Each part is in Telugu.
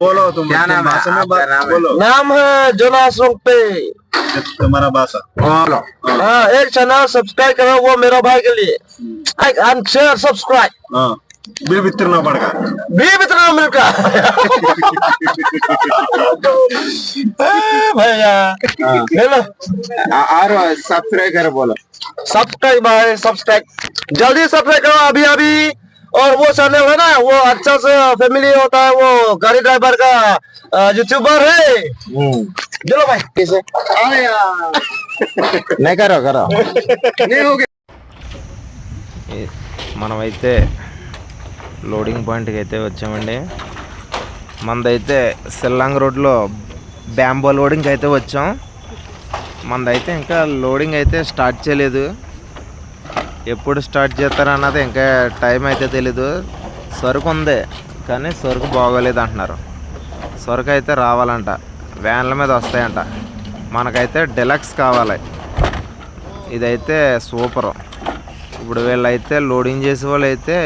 बोलो तुम क्या नाम है? आपका नाम बोलो। नाम है जोनास रोंगटे। तुम्हारा भाषा। बोलो। हाँ एक चैनल सब्सक्राइब करो वो मेरा भाई के लिए। लाइक एंड शेयर सब्सक्राइब हाँ बिल वितरना पड़ेगा भी वितना मिलका भैया। हेलो। आ- और सब्सक्राइब करो बोलो। सब्सक्राइब भाई सब्सक्राइब जल्दी सब्सक्राइब करो अभी अभी। और वो चैनल है ना वो अच्छा से फैमिली होता है वो गाड़ी ड्राइवर का यूट्यूबर है चलो भाई कैसे नहीं करो करो नहीं हो गया ఏ- మనమైతే లోడింగ్ పాయింట్కి అయితే వచ్చామండి మనదైతే సిల్లాంగ్ రోడ్లో బ్యాంబో లోడింగ్కి అయితే వచ్చాం మనదైతే ఇంకా లోడింగ్ అయితే స్టార్ట్ చేయలేదు ఎప్పుడు స్టార్ట్ చేస్తారన్నది ఇంకా టైం అయితే తెలీదు. సరుకు ఉంది కానీ సరుకు బాగోలేదు అంటున్నారు. సరుకు అయితే రావాలంట వ్యాన్ల మీద వస్తాయంట. మనకైతే డెలక్స్ కావాలి. ఇదైతే సూపరు. ఇప్పుడు వీళ్ళైతే లోడింగ్ చేసే వాళ్ళు అయితే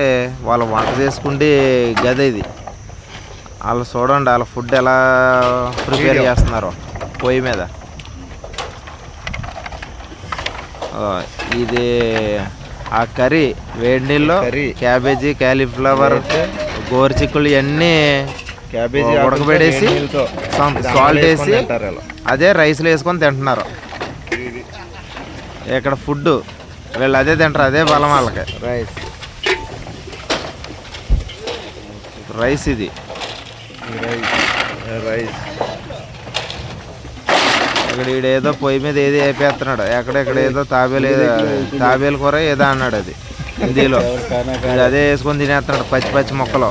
వాళ్ళు వంట చేసుకుంటే గది ఇది. వాళ్ళు చూడండి వాళ్ళ ఫుడ్ ఎలా ప్రిపేర్ చేస్తున్నారు పొయ్యి మీద. ఇది ఆ కర్రీ వేడి నీళ్ళు క్యాబేజీ క్యాలీఫ్లవర్ గోరుచిక్కులు ఇవన్నీ క్యాబేజీ ఉడకబెట్టేసి సాల్ట్ వేసి అదే రైస్లో వేసుకొని తింటున్నారు. ఇక్కడ ఫుడ్ వీళ్ళు అదే తింటారు అదే బలం వాళ్ళకి. రైస్. రైస్ ఇది. రైస్. ఇక్కడ ఈడేదో పొయ్యి మీద ఏది వేపేస్తున్నాడు ఎక్కడెక్కడ ఏదో తాబేలు ఏదో తాబేలు కూర ఏదో అన్నాడు అది. హిందీలో. అదే వేసుకొని తినేస్తున్నాడు పచ్చి పచ్చి మొక్కలు.